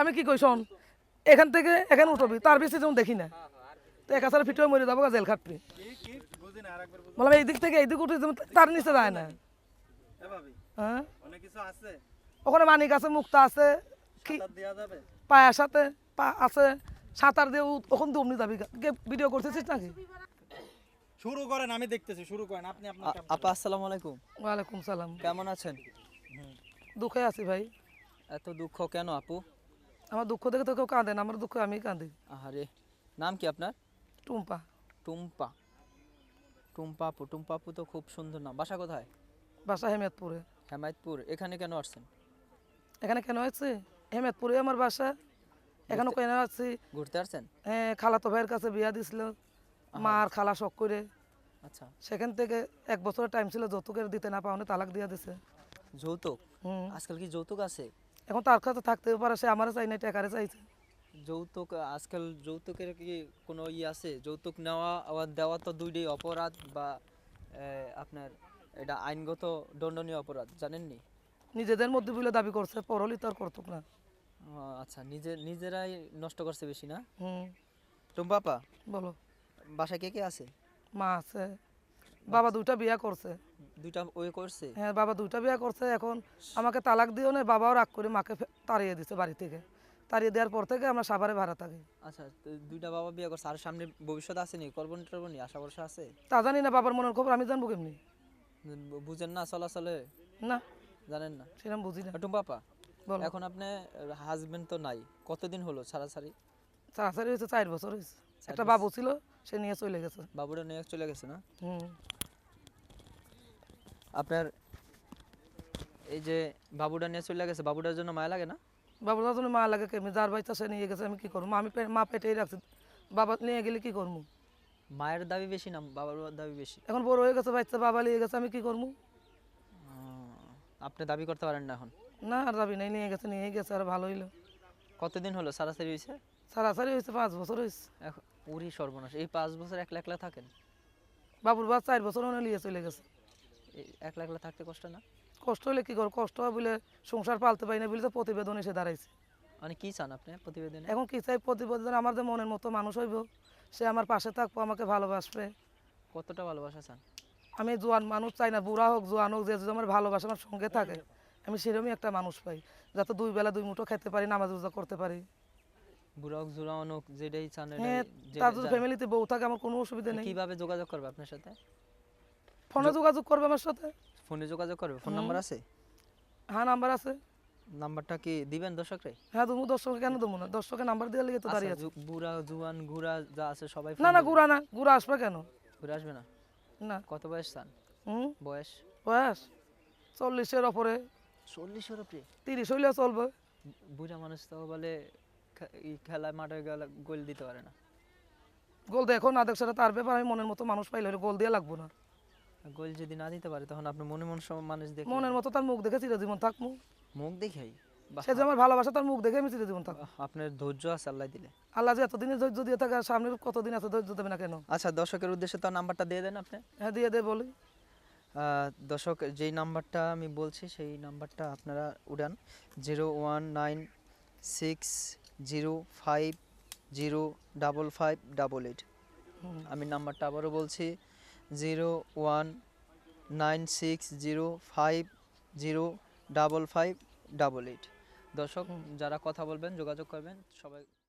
আমি কি কই শোন এখান থেকে এখানে উঠবি তার বেশি যেমন দেখি না। তো একা ছাড়া ফিটে মরে যাব জেল খাটবি বললাম এই দিক থেকে এই দিক উঠে যেমন তার নিচে যায় না। হ্যাঁ? অনেক কিছু আছে। ওখানে মানিক আছে মুক্তা আছে কি? পায়ের সাথে পা আছে সাঁতার দিয়ে ওখানে দমনি যাবি ভিডিও করতেছিস নাকি? শুরু করেন আমি দেখতেছি শুরু করেন আপনি আপনার আপা আসসালামু আলাইকুম। ওয়ালাইকুম সালাম। কেমন আছেন? দুঃখে আছি ভাই। এত দুঃখ কেন আপু? আমার দুঃখ দেখে তো কেউ কাঁদে না আমার দুঃখ আমি কাঁদি। আহারে নাম কি আপনার? টুম্পা। টুম্পা। টুম্পা আপু টুম্পা আপু তো খুব সুন্দর নাম। বাসা কোথায়? বাসা হেমেদপুরে হেমায়তপুর। এখানে কেন আসছেন? এখানে কেন হয়েছে হেমেদপুরে আমার বাসা। এখানে কেন আছি ঘুরতে আসছেন? হ্যাঁ খালাতো ভাইয়ের কাছে বিয়া দিছিল। মার খালা শখ করে। আচ্ছা। সেখান থেকে এক বছরের টাইম ছিল যৌতুকের দিতে না পাওনে তালাক দিয়ে দিছে। যৌতুক? হুম। আজকাল কি যৌতুক আছে? এখন তার কাছে থাকতেও পারে সে আমারও চাই না টাকারে চাইছে। যৌতুক আজকাল যৌতুকের কি কোনো ই আছে? যৌতুক নেওয়া আবার দেওয়া তো দুইটাই অপরাধ বা আপনার এটা আইনগত দণ্ডনীয় অপরাধ জানেননি নিজেদের মধ্যে বলে দাবি করছে পরলি তো আর করতুক না। আচ্ছা নিজে নিজেরাই নষ্ট করছে বেশি না? হুম। আপা? বলো। বাসায় কে কে আছে? মা আছে। বাবা দুইটা বিয়া করছে। দুইটা ওই করছে? হ্যাঁ বাবা দুইটা বিয়া করছে এখন আমাকে তালাক দিও না বাবাও রাগ করে মাকে তাড়িয়ে দিছে বাড়ি থেকে। তাড়িয়ে দেওয়ার পর থেকে আমরা সাভারে ভাড়া থাকি। আচ্ছা দুইটা বাবা বিয়ে করছে আর সামনে ভবিষ্যৎ আসেনি করবনি টরবনি আশা ভরসা আছে? তা জানি না বাবার মনের খবর আমি জানব কেমনি? বুঝেন না চলাচলে? না। জানেন না? সেরকম বুঝি না। আপা বলো। এখন আপনি হাজবেন্ড তো নাই কতদিন হলো ছাড়াছাড়ি? সারাসারি হয়েছে চার বছর হয়েছে। একটা বাবু ছিল সে নিয়ে চলে গেছে। বাবুরা নিয়ে চলে গেছে না? হুম। আপনার এই যে বাবুটা নিয়ে চলে গেছে বাবুটার জন্য মায়া লাগে না? বাবুর জন্য মা লাগে কেমনি যার বাচ্চা সে নিয়ে গেছে আমি কি করব? আমি মা পেটেই রাখছি। বাবা নিয়ে গেলে কি করব? মায়ের দাবি বেশি না বাবার দাবি বেশি? এখন বড় হয়ে গেছে বাচ্চা বাবা নিয়ে গেছে আমি কি করব? আপনি দাবি করতে পারেন না এখন? না আর দাবি নাই নিয়ে গেছে নিয়ে গেছে আর ভালো হইল। কতদিন হলো সারাসারি হয়েছে? সারাসারি হয়েছে পাঁচ বছর হয়েছে। এখন উরি সর্বনাশ এই পাঁচ বছর একলা একলা থাকেন? বাবুর বাচ্চা চার বছর নিয়ে চলে গেছে। একলা একলা থাকতে কষ্ট না? কষ্ট হলে কি করব? কষ্ট হয় বলে সংসার পালতে পারি না বলে তো প্রতিবেদন এসে দাঁড়াইছে। মানে কি চান আপনি প্রতিবেদনে? এখন কি চাই? প্রতিবেদন আমার যে মনের মতো মানুষ হইব সে আমার পাশে থাকব আমাকে ভালোবাসবে। কতটা ভালোবাসা চান? আমি জোয়ান মানুষ চাই না বুড়া হোক জোয়ান হোক যে যদি আমার ভালোবাসা আমার সঙ্গে থাকে। আমি সেরকমই একটা মানুষ পাই যাতে দুই বেলা দুই মুঠো খেতে পারি নামাজ রোজা করতে পারি। বুড়াক জুড়ানো যেটাই চান হ্যাঁ তার যদি ফ্যামিলিতে বউ থাকে আমার কোনো অসুবিধা নেই। কীভাবে যোগাযোগ করবে আপনার সাথে? ফোনে যোগাযোগ করবে আমার সাথে? ফোনে যোগাযোগ করবে? ফোন নাম্বার আছে? হ্যাঁ নাম্বার আছে। নাম্বারটা কি দিবেন দর্শকরে? হ্যাঁ তুমি দর্শকে কেন দেবো না? দর্শকের নাম্বার দিয়ে লেগে তো দাঁড়িয়ে আছে। আচ্ছা, বুড়া জুয়ান ঘুরা যা আছে সবাই না না। গুড়া না। গুড়া আসবে কেন? ঘুরে আসবে না? না। কত বয়স চান হুম? বয়স? বয়স? চল্লিশের ওপরে। চল্লিশের উপরে তিরিশ হইলে চলবে। বুড়া মানুষ তো বলে খে- এই খেলায় মাঠে গেলে গোল দিতে পারে না। গোল দেখো না দেখো সেটা তার ব্যাপার। আমি মনের মতো মানুষ পাইলে গোল দিয়ে লাগবো না। গোল যদি না দিতে পারে তখন আপনি মনে মন মানুষ দেখে মনের মতো তার মুখ দেখে চিরজীবন থাকব। মুখ দেখাই? সে যে আমার ভালোবাসা তার মুখ দেখে আমি চিরজীবন থাকব। আপনার ধৈর্য আছে আল্লাহ দিলে। আল্লাহ যে এতদিনের ধৈর্য দিয়ে থাকে আর সামনের কতদিন আছে ধৈর্য দেবে না কেন? আচ্ছা দর্শকের উদ্দেশ্যে তো নাম্বারটা দিয়ে দেন আপনি। হ্যাঁ দিয়ে দে বলি। দর্শক যেই নাম্বারটা আমি বলছি সেই নাম্বারটা আপনারা উড়ান zero one nine six zero five zero double five double eight. আমি নাম্বারটা আবারও বলছি zero one nine six zero five zero double five double eight. দর্শক, যারা কথা বলবেন, যোগাযোগ করবেন, সবাই